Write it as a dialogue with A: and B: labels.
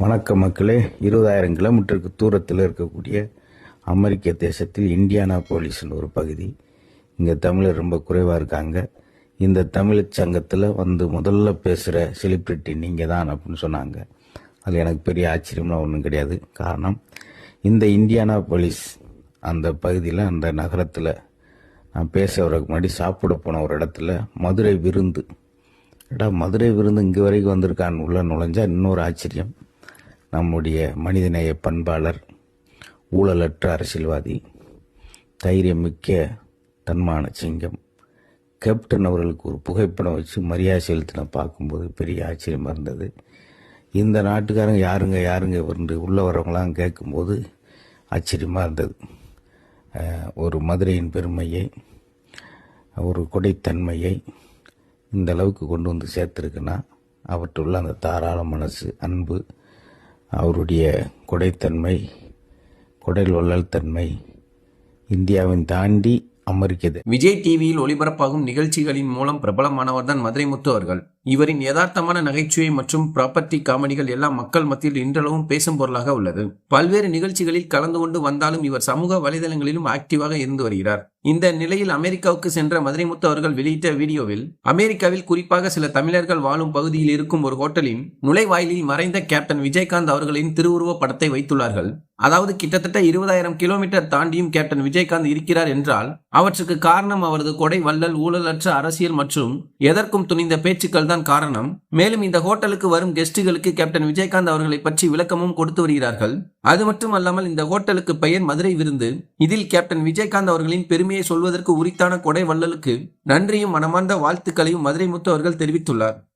A: வணக்க மக்களே. இருபதாயிரம் கிலோமீட்டருக்கு தூரத்தில் இருக்கக்கூடிய அமெரிக்க தேசத்தில் இந்தியானா போலீஸ்னு ஒரு பகுதி. இங்கே தமிழர் ரொம்ப குறைவாக இருக்காங்க. இந்த தமிழ் சங்கத்தில் வந்து முதல்ல பேசுகிற செலிப்ரிட்டி நீங்கள் தான் அப்படின்னு சொன்னாங்க. அது எனக்கு பெரிய ஆச்சரியம்லாம் ஒன்றும் கிடையாது. காரணம் இந்த இந்தியானா போலீஸ் அந்த பகுதியில் அந்த நகரத்தில் நான் பேச முன்னாடி சாப்பிட போன ஒரு இடத்துல மதுரை விருந்து. எடா மதுரை விருந்து இங்கே வரைக்கும் வந்திருக்கான்னு உள்ள நுழைஞ்சால் இன்னொரு ஆச்சரியம். நம்முடைய மனிதநேய பண்பாளர் ஊழலற்ற அரசியல்வாதி தைரியமிக்க தன்மான சிங்கம் கேப்டன் அவர்களுக்கு ஒரு புகைப்படம் வச்சு மரியாதை செலுத்தின பார்க்கும்போது பெரிய ஆச்சரியமாக இருந்தது. இந்த நாட்டுக்காரங்க யாருங்க யாருங்க வந்து உள்ளே வரவங்களாம் கேட்கும்போது ஆச்சரியமாக இருந்தது. ஒரு மதுரையின் பெருமையை ஒரு கொடைத்தன்மையை இந்த அளவுக்கு கொண்டு வந்து சேர்த்துருக்குன்னா அவற்றுள்ள அந்த தாராள மனசு அன்பு அவருடைய கொடைத்தன்மை கொடை வள்ளல் தன்மை இந்தியாவின் தாண்டி அமர்கிறது.
B: விஜய் டிவியில் ஒளிபரப்பாகும் நிகழ்ச்சிகளின் மூலம் பிரபலமானவர்தான் மதுரை முத்து அவர்கள். இவரின் யதார்த்தமான நகைச்சுவை மற்றும் ப்ராப்பர்ட்டி காமெடிகள் எல்லாம் மக்கள் மத்தியில் இன்றளவும் பேசும் பொருளாக உள்ளது. பல்வேறு நிகழ்ச்சிகளில் கலந்து கொண்டு வந்தாலும் இவர் சமூக வலைதளங்களிலும் ஆக்டிவாக இருந்து வருகிறார். இந்த நிலையில் அமெரிக்காவுக்கு சென்ற மதுரை முத்து அவர்கள் வெளியிட்ட வீடியோவில் அமெரிக்காவில் குறிப்பாக சில தமிழர்கள் வாழும் பகுதியில் இருக்கும் ஒரு ஹோட்டலின் நுழைவாயிலில் மறைந்த கேப்டன் விஜயகாந்த் அவர்களின் திருவுருவ படத்தை வைத்துள்ளார்கள். அதாவது கிட்டத்தட்ட இருபதாயிரம் கிலோமீட்டர் தாண்டியும் கேப்டன் விஜயகாந்த் இருக்கிறார் என்றால் அவற்றுக்கு காரணம் அவரது கொடை வள்ளல் ஊழலற்ற அரசியல் மற்றும் எதற்கும் துணிந்த பேச்சுக்கள் தான் காரணம். மேலும் இந்த ஹோட்டலுக்கு வரும் கெஸ்டுகளுக்கு கேப்டன் விஜயகாந்த் அவர்களை பற்றி விளக்கமும் கொடுத்து வருகிறார்கள். அது மட்டுமல்லாமல் இந்த ஹோட்டலுக்கு பெயர் மதுரை விருந்து. இதில் கேப்டன் விஜயகாந்த் அவர்களின் பெருமையை சொல்வதற்கு உரித்தான கொடை வள்ளலுக்கு நன்றியும் மனமார்ந்த வாழ்த்துக்களையும் மதுரை முத்து அவர்கள் தெரிவித்துள்ளார்.